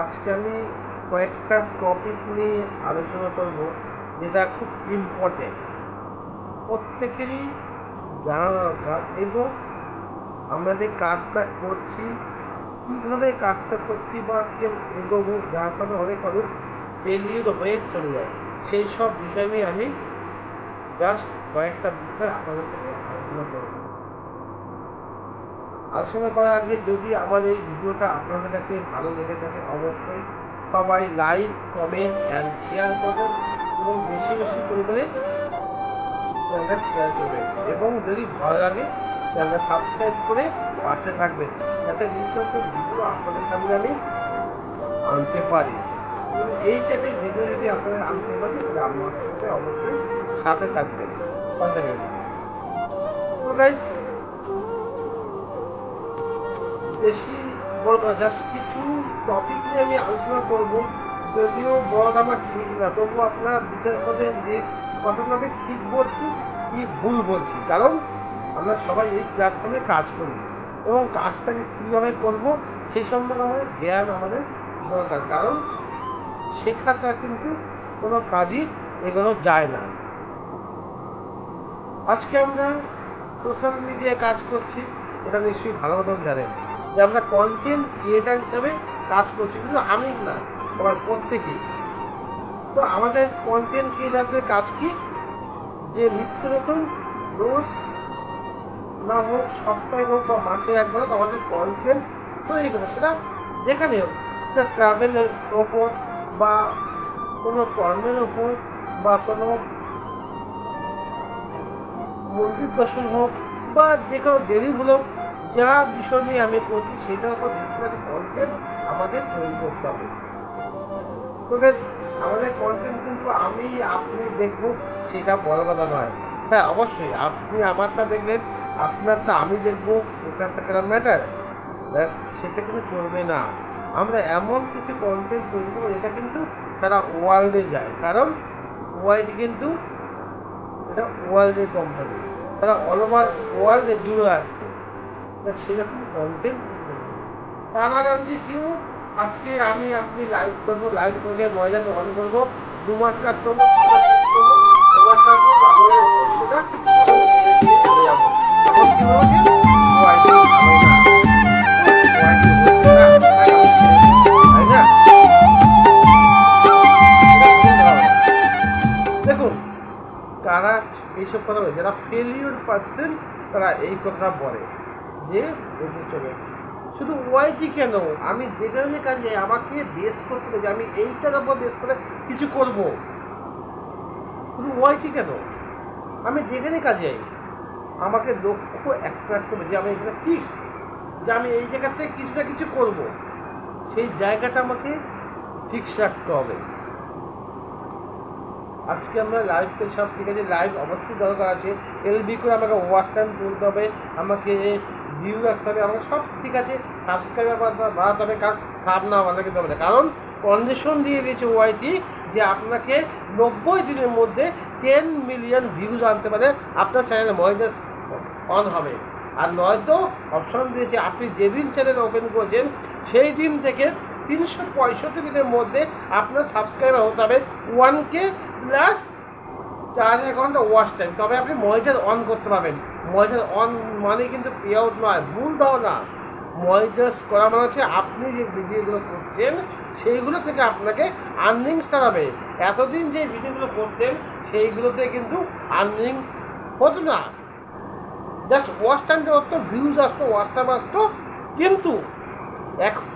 আজকে আমি কয়েকটা টপিক নিয়ে আলোচনা করব, যেটা খুব ইম্পর্টেন্ট প্রত্যেকেরই জানা দরকার এবং আমরা যে কাজটা করছি, কীভাবে কাজটা করছি বা কেউ এগোবো, যার ফলে অনেক ফেলিউর হয়ে চলে যায়। সেই সব বিষয় নিয়ে আমি জাস্ট কয়েকটা বিষয় আপনাদের সাথে আলোচনা করব। আলোচনা করার আগে যদি আমার এই ভিডিওটা আপনাদের কাছে ভালো লেগে থাকে, অবশ্যই সবাই লাইক, কমেন্ট অ্যান্ড শেয়ার করবেন এবং বেশি বেশি পরিমাণে চ্যানেলটা শেয়ার করবেন। এবং যদি ভালো লাগে, চ্যানেলটা সাবস্ক্রাইব করে পাশে থাকবেন। যাতে নিত্য ভিডিও আপনাদের সামনে আমি আনতে পারি। এই টাইপের ভিডিও যদি আপনারা আনতে পারি তাহলে আমার অবশ্যই সাথে থাকবেন। কন্টিনিউ বেশি না জাস্ট কিছু টপিক নিয়ে আমি আলোচনা করব। যদিও বড় আমার ঠিক না। তবুও আপনারা বিচার করবেন যে কতটা আমি ঠিক বলছি, কি ভুল বলছি। কারণ আমরা সবাই এই প্ল্যাটফর্মে কাজ করি এবং কাজটাকে কীভাবে করব, সেই সম্পর্কে আমাদের জ্ঞান আমাদের দরকার। কারণ শেখাটা কিন্তু কোনো কাজই এগোনো যায় না। আজকে আমরা সোশ্যাল মিডিয়ায় কাজ করছি, এটা নিশ্চয়ই ভালো মতন জানেন। যে আমরা কন্টেন্ট ক্রিয়েটার হিসাবে কাজ করছি, কিন্তু আমি না সবার প্রত্যেকেই তো আমাদের কন্টেন্ট ক্রিয়েটারদের কাজ কি? যে নিত্য নতুন রোজ না হোক, সপ্তাহে হোক বা মাসে একবার আমাদের কন্টেন্ট তৈরি করে, সেটা যেখানে হোক, সেটা ট্রাভেলের ওপর বা কোনো কর্মের ওপর বা কোনো মন্দির দর্শন হোক বা যে কোনো ডেলি হোক যা বিষয় নিয়ে আমি করছি সেটার উপর ভিত্তি করে কন্টেন্ট আমাদের তৈরি করতে হবে। তো guys, আমাদের কন্টেন্ট কিন্তু আমি আপনি দেখব সেটা বড় কথা নয়। হ্যাঁ অবশ্যই আপনি আমারটা দেখলেন আপনারটা আমি দেখব এটা একটা কেন ম্যাটার সেটা কিন্তু চলবে না। আমরা এমন কিছু কন্টেন্ট তৈরি করব যেটা কিন্তু তারা ওয়ার্ল্ডে যায়। কারণ ওয়াইড কিন্তু এটা ওয়ার্ল্ডের কোম্পানি তারা অল ওভার ওয়ার্ল্ডে জুড়ে আছে। সেরকম কন্টেন্ট কেউ আজকে আমি আপনি লাইভ করব লাইভ করে অন করব। দু মাস কাজ করব? দেখুন তারা এইসব কথা বলে যারা ফেলিওর পার্সন তারা এই কথা বলে। যে চলে শুধু ওয়াইটি কেন? আমি যেখানে কাজে আমাকে বেস করতে হবে, যে আমি এইটার উপর বেস করে কিছু করব। শুধু ওয়াইটি কেন? আমি যেখানে কাজে যাই আমাকে লক্ষ্য রাখতে হবে যে আমি এখানে ঠিক, যে আমি এই জায়গাতে কিছু না কিছু করব। সেই জায়গাটা আমাকে ফিক্স রাখতে হবে। আজকে আমরা লাইভতে সব ঠিক আছে লাইভ অবশ্যই দরকার আছে। এলবি করে আমাকে ওয়াচ টাইম তুলতে হবে। আমাকে ভিউ রাখতে হবে আমাকে সব ঠিক আছে সাবস্ক্রাইবার বাড়াতে হবে, কারণ সাব না কিন্তু হবে না। কারণ কন্ডিশন দিয়ে দিয়েছে ওয়াইটি যে আপনাকে নব্বই দিনের মধ্যে টেন মিলিয়ন ভিউজ আনতে পারে আপনার চ্যানেলে মহিলা অন হবে। আর নয়তো অপশন দিয়েছে, আপনি যেদিন চ্যানেল ওপেন করেছেন, সেই দিন থেকে তিনশো পঁয়ষট্টি দিনের মধ্যে আপনার সাবস্ক্রাইবার হতে হবে ওয়ান কে প্লাস চার হাজার ঘণ্টা ওয়াচ টাইম। তবে আপনি মনিটার অন করতে পারবেন। মনিটার অন মানে কিন্তু পে আউট নয়, ভুল দাও না মনিটার করা মানে হচ্ছে আপনি যে ভিডিওগুলো করছেন, সেইগুলো থেকে আপনাকে আর্নিং চালাবে এতদিন যে ভিডিওগুলো করতেন, সেইগুলোতে কিন্তু আর্নিং হতো না। জাস্ট ওয়াশ টাইমটা হতো ভিউজ আসতো ওয়াশ টাইম আসতো। কিন্তু এখন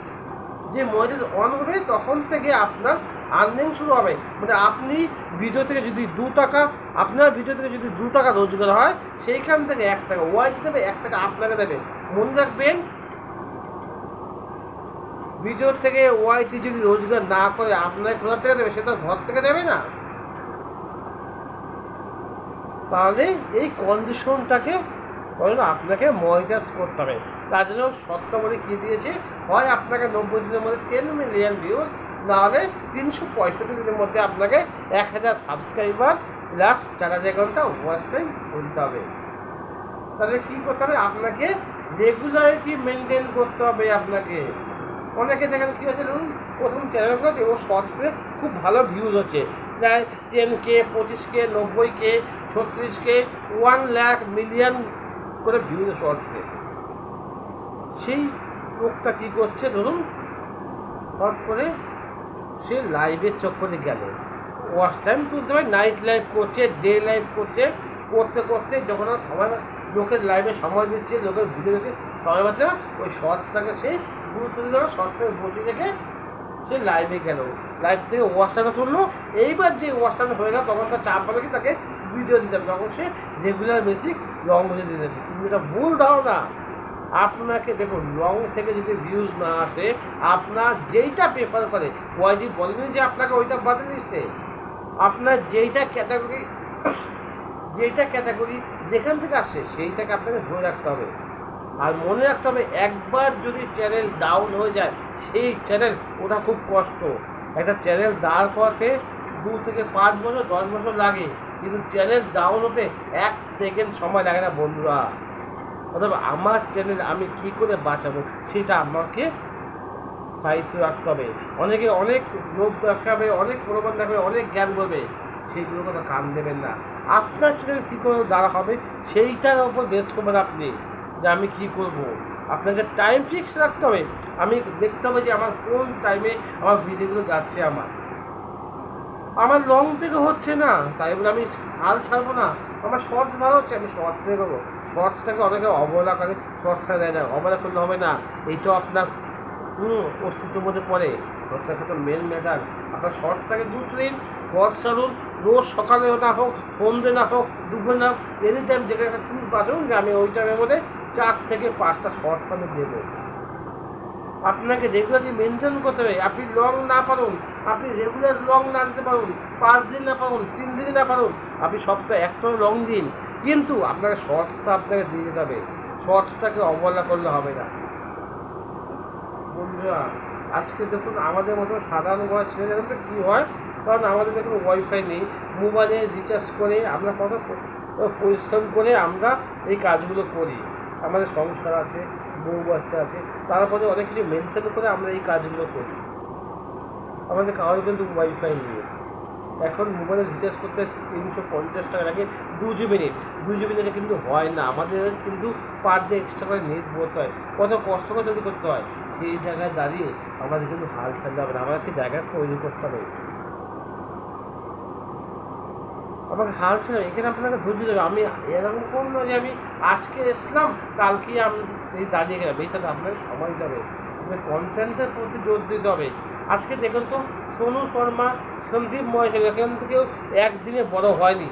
যে মজেস অন হবে, তখন থেকে আপনার আর্নিং শুরু হবে। মানে আপনি ভিডিও থেকে যদি দু টাকা, আপনার ভিডিও থেকে যদি দু টাকা রোজগার হয়, সেইখান থেকে এক টাকা, ওয়াই দেবে, এক টাকা আপনাকে দেবে। মনে রাখবেন ভিডিও থেকে ওয়াইটি যদি রোজগার না করে আপনাকে কোথা থেকে দেবে? সেটা ঘর থেকে দেবে না। তাহলে এই কন্ডিশনটাকে আপনাকে মনিটাইজ করতে হবে। তার জন্য শর্তাবলী কী দিয়েছে? হয় আপনাকে নব্বই দিনের মধ্যে টেন মিলিয়ন ভিউজ নাহলে তিনশো পঁয়ষট্টি দিনের মধ্যে আপনাকে এক হাজার সাবস্ক্রাইবার প্লাস চার হাজার ঘণ্টা ওয়াচ টাইম করতে হবে। তাহলে কী করতে হবে? আপনাকে রেগুলারিটি মেনটেন করতে হবে আপনাকে। অনেকে দেখেন কী হচ্ছে ধরুন প্রথম চ্যানেল করেছে ও শর্টসে খুব ভালো ভিউজ হচ্ছে। প্রায় টেন কে পঁচিশ কে নব্বই কে ছত্রিশ কে ওয়ান লাখ মিলিয়ন করে ভিউজ শর্টসে সেই লোকটা কী করছে ধরুন হট করে সে লাইভের চক্করে গেল। ওয়াচ টাইম তুলতে পারে নাইট লাইভ করছে ডে লাইভ করছে, করতে করতে যখন আর লোকের লাইভে সময় দিচ্ছে, লোকের ভিডিও দেখে সময় পাচ্ছে না, ওই শর্টসটাকে সে গুরুত্ব দিল না শর্টসটাকে বসে রেখে সে লাইভে গেল। লাইভ থেকে ওয়াশটাকে তুললো। এইবার যে ওয়াশটাকে হয়ে গেল, তখন তার চাপ কি, তাকে ভিডিও দিতে হবে। তখন সে রেগুলার বেসিক লং ভিডিও দিতে কিন্তু এটা ভুল ধারণা। আপনাকে দেখুন লং থেকে যদি ভিউজ না আসে, আপনার যেইটা প্রেফার করে ওয়াইডি বলেনি যে আপনাকে ওইটা বাদে দিচ্ছে। আপনার যেইটা ক্যাটাগরি যেইটা ক্যাটাগরি যেখান থেকে আসছে সেইটাকে আপনাকে ধরে রাখতে হবে। আর মনে রাখতে হবে, একবার যদি চ্যানেল ডাউন হয়ে যায়, সেই চ্যানেল ওটা খুব কষ্ট। একটা চ্যানেল দাঁড় করাতে দু থেকে পাঁচ বছর, দশ বছর লাগে। কিন্তু চ্যানেল ডাউন হতে এক সেকেন্ড সময় লাগে না, বন্ধুরা। অথবা আমার চ্যানেল আমি কী করে বাঁচাবো সেটা আমাকে সাহিত্য রাখতে হবে। অনেকে অনেক লোভ দেখাবে, অনেক প্রমাণ দেখাবে, অনেক জ্ঞান বলবে সেইগুলো কথা কান দেবেন না। আপনার চ্যানেল কী করে দাঁড়া হবে সেইটার ওপর বেস করবেন আপনি যে আমি কী করব। আপনাকে টাইম ফিক্স রাখতে হবে। আমি দেখতে হবে যে আমার কোন টাইমে আমার ভিডিওগুলো যাচ্ছে আমার। আমার লং থেকে হচ্ছে না, তাই বলে আমি হাল ছাড়বো না। আমার শর্টস ভালো হচ্ছে, আমি শর্টস থেকে করব শর্টসটাকে অনেকে অবহেলা করে শর্টসটা দেয় না, অবহেলা করলে হবে না। এইটাও আপনার, হুম, অস্তিত্বের মধ্যে পড়ে। শর্টসটা তো মেন ম্যাটার আপনার শর্টসটাকে দু দিন শর্টস ছাড়ুন। রোজ সকালে না হোক সন্ধ্যে না হোক, দুপুরে না হোক এনি টাইম যেখানে একটা টুর পাঠান যে আমি ওই টাইমের মধ্যে চার থেকে পাঁচটা শর্টস আমি দেবো। আপনাকে রেগুলারলি মেনটেন করতে হবে। আপনি লং না পারুন আপনি রেগুলার লং না আনতে পারুন, পাঁচ দিন না পারুন, তিন দিন না পারুন, আপনি সপ্তাহে একটা লং দিন। কিন্তু আপনাকে শর্টসটা আপনাকে দিয়ে যেতে হবে। শর্টসটাকে অবহেলা করলে হবে না। বন্ধুরা, আজকে দেখুন আমাদের মতো সাধারণ ঘরের ছেলেদের কী হয়? কারণ আমাদের দেখুন ওয়াইফাই নেই। মোবাইলে রিচার্জ করে আমরা কত পরিশ্রম করে আমরা এই কাজগুলো করি। আমাদের সংসার আছে, বউ বাচ্চা আছে তারপরে অনেক কিছু মেনটেন করে আমরা এই কাজগুলো করি। আমাদের কারোর কিন্তু ওয়াইফাই নিয়ে। এখন মোবাইলে রিচার্জ করতে তিনশো পঞ্চাশ টাকা লাগে দু জিবি নেট দু জিবি নেটে কিন্তু হয় না। আমাদের কিন্তু পার ডে এক্সট্রা করে নেট ভরতে হয়। কত কষ্ট করে তৈরি করতে হয়? সেই জায়গায় দাঁড়িয়ে আমাদের কিন্তু হাল ছাড়তে হবে না। আমাদেরকে জায়গা তৈরি করতে হবে। আমাকে হাল ছিল এখানে আপনাকে ধৈর্য দেবে আমি এরকম কোন নয় যে আমি আজকে এসলাম, কালকে আমি দাঁড়িয়ে গেলাম। এই সাথে আপনাকে সময় যাবে আপনার কন্টেন্টের প্রতি জোর দিতে হবে। আজকে দেখুন তো, সোনু শর্মা, সন্দীপ মহেশ্বরী, এখান থেকেও একদিনে বড় হয়নি।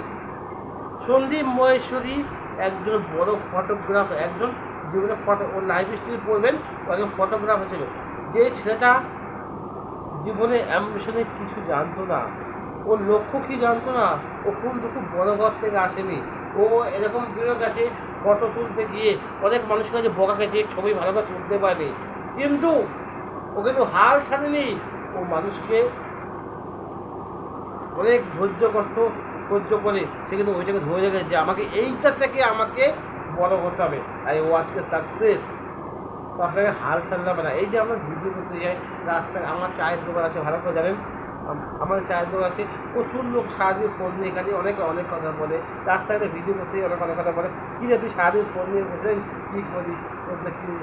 সন্দীপ মহেশ্বরী একজন বড় ফটোগ্রাফার একজন জীবনে ফটো ও লাইফ স্টাইল পড়বেন ও একজন ফটোগ্রাফার ছিল। যে ছেলেটা জীবনে অ্যাম্বিশনে কিছু জানতো না ওর লক্ষ্য কি জানতো না, ও কিন্তু খুব বড় ঘর থেকে আসেনি। ও এরকম দূরে কাছে ফটো তুলতে গিয়ে অনেক মানুষের কাছে বকা গেছে ছবি ভালোভাবে তুলতে পারেনি। কিন্তু ও কিন্তু হাল ছাড়েনি। ও মানুষকে অনেক ধৈর্য কষ্ট সহ্য করে সে কিন্তু ওইটাকে ধরে রেখেছে যে আমাকে এইটা থেকে আমাকে বড় হতে হবে। আর ও আজকে সাকসেস তো আপনাকে হাল ছাড়লে হবে না। এই যে আমরা ভিডিও করতে যাই, রাস্তায় আমার চায়ের দোকান আছে, ভালো করে জানেন? আম- আমার চায়ের আছে। প্রচুর লোক সারাদিন ফোন নিয়ে এখানে অনেকে অনেক কথা বলে। রাস্তাঘাটে ভিডিও করতে অনেক অনেক কথা বলে। কী তুই সারাদিন ফোন নিয়ে বসে কী করিস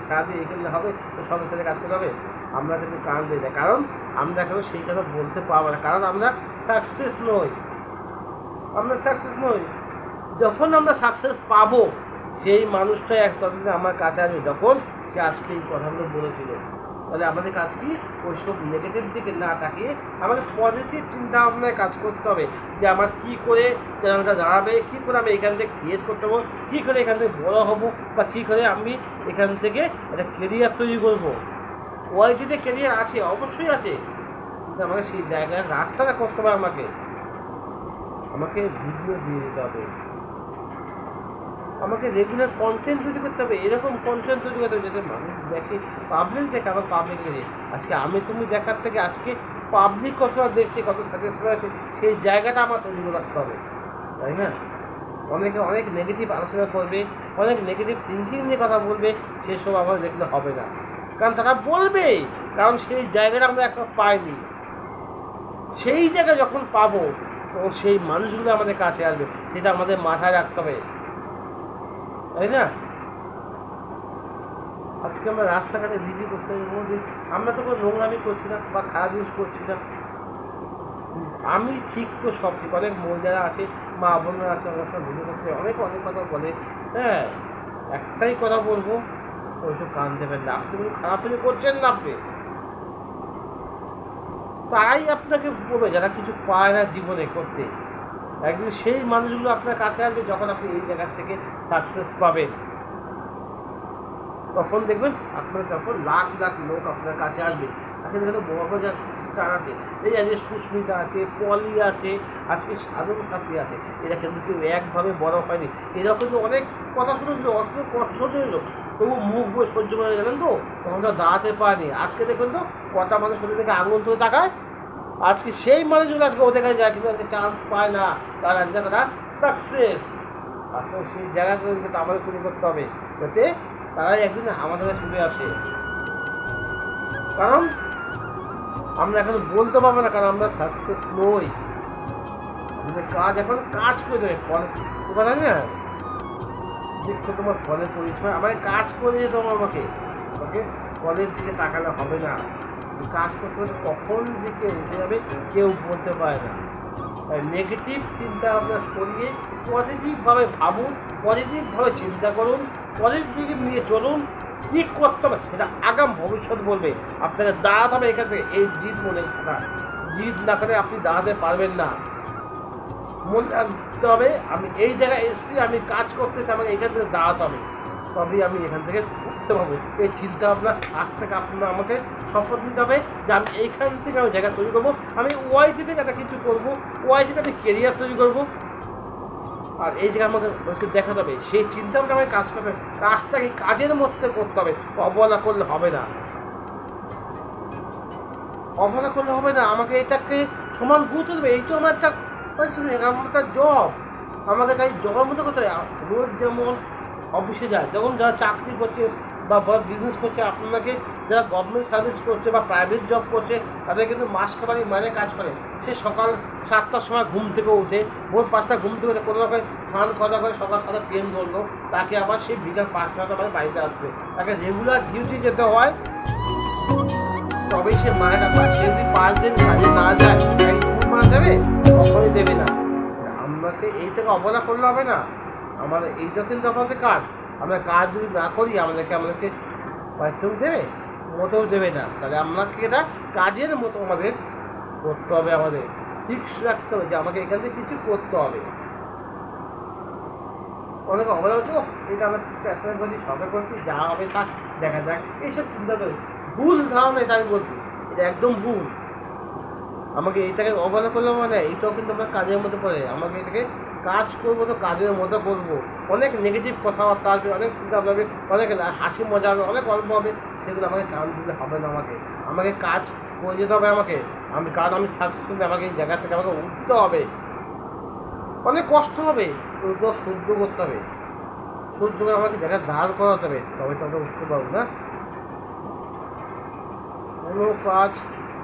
সারাদিন এই করলে হবে তো সবার সাথে কাজ করতে হবে? আমরা কিন্তু কান দিই না কারণ আমরা এখনও সেই কথা বলতে পারব না। কারণ আমরা সাকসেস নই। আমরা সাকসেস নই। যখন আমরা সাকসেস পাবো, সেই মানুষটা এক আমার কাছে আসবে। যখন সে আজকে এই কথাগুলো বলেছিল। তাহলে আমাদের কাজ কি? ওইসব নেগেটিভ দিকে না তাকিয়ে আমাকে পজিটিভ চিন্তা ভাবনায় কাজ করতে হবে যে আমার কি করে চ্যানেলটা দাঁড়াবে, কী করে আমি এখান থেকে ক্রিয়েট করতে পারব, কী করে এখান থেকে বড়ো হব বা কী করে আমি এখান থেকে একটা কেরিয়ার তৈরি করব। ওয়াইটিতে কেরিয়ার আছে, অবশ্যই আছে। কিন্তু আমাকে সেই জায়গায় রাস্তাটা করতে হবে আমাকে। আমাকে ভিডিও দিয়ে দিতে হবে। আমাকে রেগুলার কন্টেন্ট তৈরি করতে হবে, এরকম কন্টেন্ট তৈরি করতে হবে যাতে মানুষ দেখে পাবলিক দেখে, আবার পাবলিক দেখে আজকে আমি তুমি দেখার থেকে আজকে পাবলিক কতটা দেখছে, কত সাকসেসফুল আছে সেই জায়গাটা আমার তৈরি করে রাখতে হবে। তাই না? অনেকে অনেক নেগেটিভ আলোচনা করবে, অনেক নেগেটিভ থিঙ্কিং নিয়ে কথা বলবে, সেসব আমার দেখলে হবে না। কারণ তারা বলবে, কারণ সেই জায়গাটা আমরা একটা পাইনি। সেই জায়গায় যখন পাবো, তখন সেই মানুষগুলো আমাদের কাছে আসবে সেটা আমাদের মাথায় রাখতে হবে। তাই না? আজকে আমরা রাস্তাঘাটে ভিডিও করতে আমরা তো কোনো নোংরামি করছি না বা খারাপ জিনিস করছি না। আমি ঠিক তো সব ঠিক অনেক মহিলারা আছে, মা বোনরা আছে আমার সব ভিডিও করতে অনেক অনেক কথা বলে। হ্যাঁ একটাই কথা বলব ওইসব কান দেবেন না। আপনি কোনো খারাপ কিছু করছেন না আপনি? তাই আপনাকে বলবে, যারা কিছু পায় না জীবনে করতে একদিন সেই মানুষগুলো আপনার কাছে আসবে যখন আপনি এই জায়গা থেকে সাকসেস পাবেন। তখন দেখবেন, আপনার তখন লাখ লাখ লোক আপনার কাছে আসবে। এখন এখানে বড় স্টার আছে। এই আজকে সুস্মিতা আছে, পলি আছে, আজকে সাধন সাথী আছে। এরা কিন্তু কেউ একভাবে বড় হয়নি। এরা কিন্তু অনেক কথা শুনেছিল, অত কষ্ট শুনেছিল তবু মুখ বই সহ্য করে গেলেন তো? তখন তো দাঁড়াতে পারেনি। আজকে দেখবেন তো, কটা মানুষ থেকে আঙুল তুলে তাকায়? আজকে সেই মানুষগুলো আজকে ওদের কাছে যায়, কিন্তু চান্স পায় না। তারা আজকে তারা সাকসেস আসলে সেই জায়গাগুলো আমাদের তৈরি করতে হবে, যাতে তারাই একদিন আমাদের কাছে আসে। কারণ আমরা এখন বলতে পারব না, কারণ আমরা সাকসেস নই। আমাদের কাজ এখন কাজ করে দেবে, ফলে। তোমার না? দেখছ তোমার ফলের পরিচয়? আমাকে কাজ করে যেতে হবে আমাকে ওকে? ফলের দিকে তাকালে হবে না। কাজ করতে করতে কখন দিকে উঠে যাবে, কেউ বলতে পারে না। নেগেটিভ চিন্তা ভাবনা সরিয়ে পজিটিভভাবে ভাবুন পজিটিভভাবে চিন্তা করুন পজিটিভ নিয়ে চলুন, কী করতে হবে সেটা আগাম ভবিষ্যৎ বলবে। আপনাকে দাঁড়াতে হবে এখান থেকে এই জিদ মনে না জিদ না করে আপনি দাঁড়াতে পারবেন না। মনে রাখতে হবে, আমি এই জায়গায় এসেছি, আমি কাজ করতেছি, আমাকে এখান থেকে দাঁড়াতে হবে। তবেই আমি এখান থেকে উঠতে পারব। এই চিন্তা ভাবনা আজ থেকে আপনারা আমাকে শপথ নিতে হবে যে আমি এইখান থেকে আমি জায়গা তৈরি করব। আমি ওয়াইটি থেকে একটা কিছু করব। ওয়াইটিতে আমি কেরিয়ার তৈরি করব। আর এই জায়গায় আমাকে ওকে দেখাতে হবে। সেই চিন্তা ভাবনা আমাকে কাজ করতে হবে। কাজটাকে কাজের মধ্যে করতে হবে। অবহেলা করলে হবে না। অবহেলা করলে হবে না। আমাকে এটাকে সমান গুরুত্ব দেবে। এই তো আমার একটা আমার একটা জব আমাকে তাই জবের মধ্যে করতে হবে। রোজ যেমন অফিসে যায়। যখন যারা চাকরি করছে বা বিজনেস করছে, আপনাকে যারা গভর্নমেন্ট সার্ভিস করছে বা প্রাইভেট জব করছে, তাদের কিন্তু মাস খাবারই মানে কাজ করে। সে সকাল সাতটার সময় ঘুম থেকে উঠে, ভোর পাঁচটা ঘুম থেকে উঠে কোনো রকম স্নান খাওয়া করে সকাল সাতটা ট্রেন ধরলো, তাকে আবার সেই বিকাল পাঁচটা মানে বাড়িতে আসবে। তাকে রেগুলার ডিউটি যেতে হয়। তবেই সে মায়েরা পায়। সে যদি পাঁচ দিন কাজে না যায়, তাই কোন মা দেবে কখনই দেবে না। আমাকে এইটাকে অবহেলা করলে হবে না। আমার এইটা কিন্তু আমাদের কাজ আমরা কাজ যদি না করি, আমাদেরকে আমাদেরকে পয়সাও দেবে মোটেও দেবে না। তাহলে আমাকে এটা কাজের মতো আমাদের করতে হবে, আমাদের ফিক্স রাখতে হবে যে আমাকে এখান থেকে কিছু করতে হবে। অনেক অবহেলা হচ্ছে এটা আমরা চেষ্টা করছি সবাই করছি যা হবে তা দেখা যাক। এইসব চিন্তা করি ভুল ধারণা এটা আমি বলছি, এটা একদম ভুল। আমাকে এইটাকে অবহেলা করলে মানে এইটাও কিন্তু আমার কাজের মধ্যে পড়ে। আমাকে এটাকে কাজ করব তো কাজের মতো করব অনেক নেগেটিভ কথাবার্তা আসবে অনেক চিন্তা ভাবনা হবে অনেক হাসি মজা হবে অনেক গল্প হবে। সেগুলো আমাকে কান দিলে হবে না আমাকে। আমাকে কাজ করে যেতে হবে আমাকে। আমি কারণ আমি সাকসেসফুল আমাকে এই জায়গা থেকে আমাকে উঠতে হবে। অনেক কষ্ট হবে ওগুলো সহ্য করতে হবে। সহ্য করে আমাকে জায়গায় দাঁড় করাতে হবে। তবে তো আমরা উঠতে পারব না। কোনো কাজ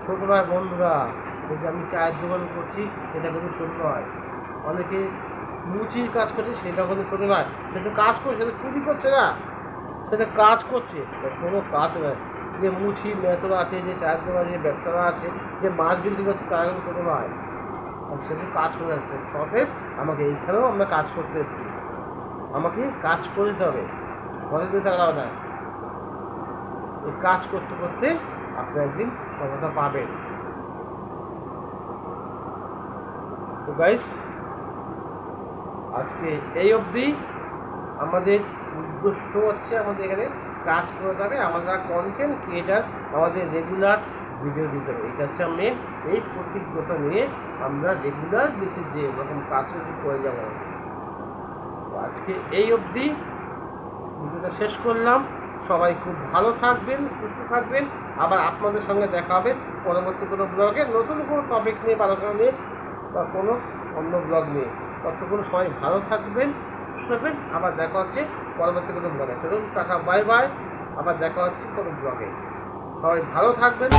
ছোট নয় বন্ধুরা। এই যে আমি চায়ের দোকান করছি এটা কিন্তু ছোট নয় অনেকে মুচির কাজ করছে, সেটা কিন্তু ছোট নয়। সে তো কাজ করছে সেটা চুরি করছে না। সেটা কাজ করছে। কোনো কাজ নয়। যে মুচি মেতরা আছে, যে চায়ের দোকান যে ব্যবসারা আছে, যে মাছ বিক্রি করছে, তারা কিন্তু ছোটো নয়। আর সে তো কাজ করে যাচ্ছে। সঠিক আমাকে এইখানেও আমরা কাজ করতে এসেছি। আমাকে কাজ করে দিতে হবে। ঘরে দিতে হবে। না এই কাজ করতে করতে আপনি একদিন সফলতা পাবেন। তো গাইস আজকে এই অবধি আমাদের উদ্দেশ্য হচ্ছে আমাদের এখানে কাজ করে যাবে আমরা কন্টেন্ট ক্রিয়েটার আমাদের রেগুলার ভিডিও দিতে হবে। এটা হচ্ছে মেন এই প্রতিজ্ঞতা নিয়ে আমরা রেগুলার বেসিস যে এরকম কাজ করে যাব। আজকে এই অবধি ভিডিওটা শেষ করলাম। সবাই খুব ভালো থাকবেন, সুস্থ থাকবেন। আবার আপনাদের সঙ্গে দেখা হবে পরবর্তী কোনো ব্লগে নতুন কোনো টপিক নিয়ে, আলোচনা নিয়ে। বা কোনো অন্য ব্লগ নিয়ে ততক্ষণ সবাই ভালো থাকবেন থাকবেন। আবার দেখা হচ্ছে পরবর্তী কোনো ব্লগে চলুন টাকা বাই বাই আবার দেখা হচ্ছে কোনো ব্লগে সবাই ভালো থাকবেন,